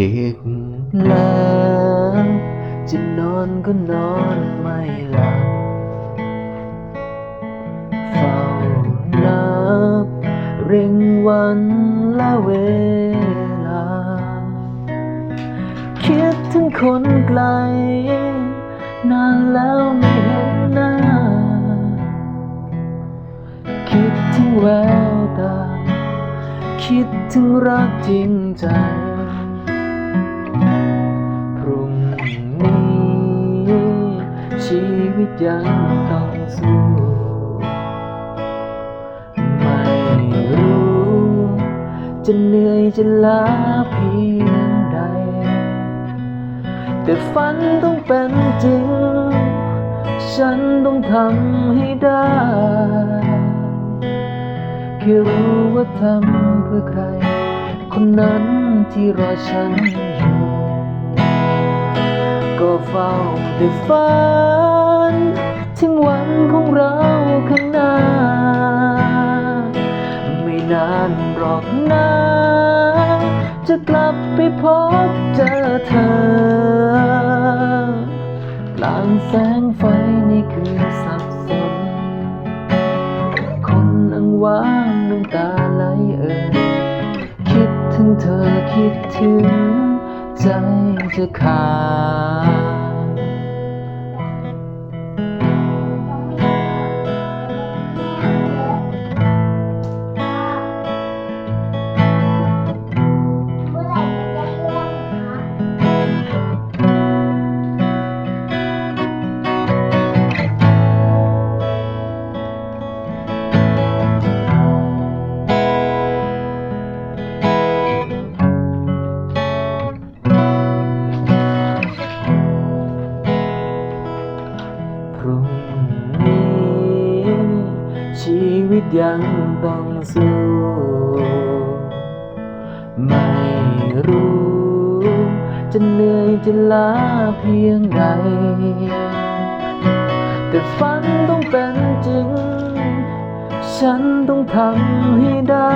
ดึกแล้วจะนอนก็นอนไม่หลับเฝ้านับเร่งวันและเวลา คิดถึงคนไกล นานแล้วไม่เห็นหน้า คิดถึงแววตา คิดถึงรักจริงใจ ชีวิตยังต้องสู้ ไม่รู้ จะเหนื่อยจะล้าเพียงใด แต่ฝันต้องเป็นจริง ฉันต้องทำให้ได้แค่รู้ว่าทำเพื่อใคร คนนั้นที่รอฉันอยู่ เฝ้าแต่ฝันถึงวันของเราข้างหน้า ไม่นานหรอกนะจะกลับไปพบเจอเธอกลางแสงไฟในคืนสับสน คนอังว้างน้ำตาไหลเอ่ยคิดถึงเธอคิดถึง ใจจะขาด ยังต้องสู้ ไม่รู้ จะเหนื่อยจะล้าเพียงใดแต่ฝันต้องเป็นจริง ฉันต้องทำให้ได้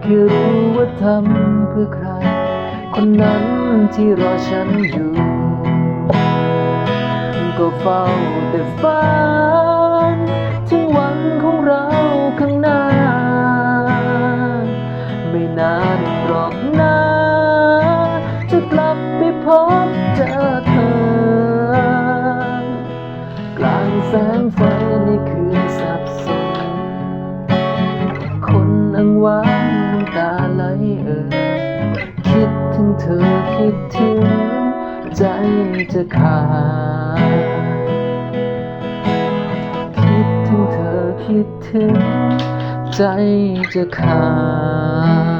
แค่รู้ว่าทำเพื่อใคร คนนั้นที่รอฉันอยู่ ก็เฝ้าแต่ฝัน ไปพบเจอเธอกลางแสงไฟในคืนสับสนคนอังว้างน้ำตาไหลเอ่ยคิดถึงเธอคิดถึงใจจะขาดคิดถึงเธอคิดถึงใจจะขาด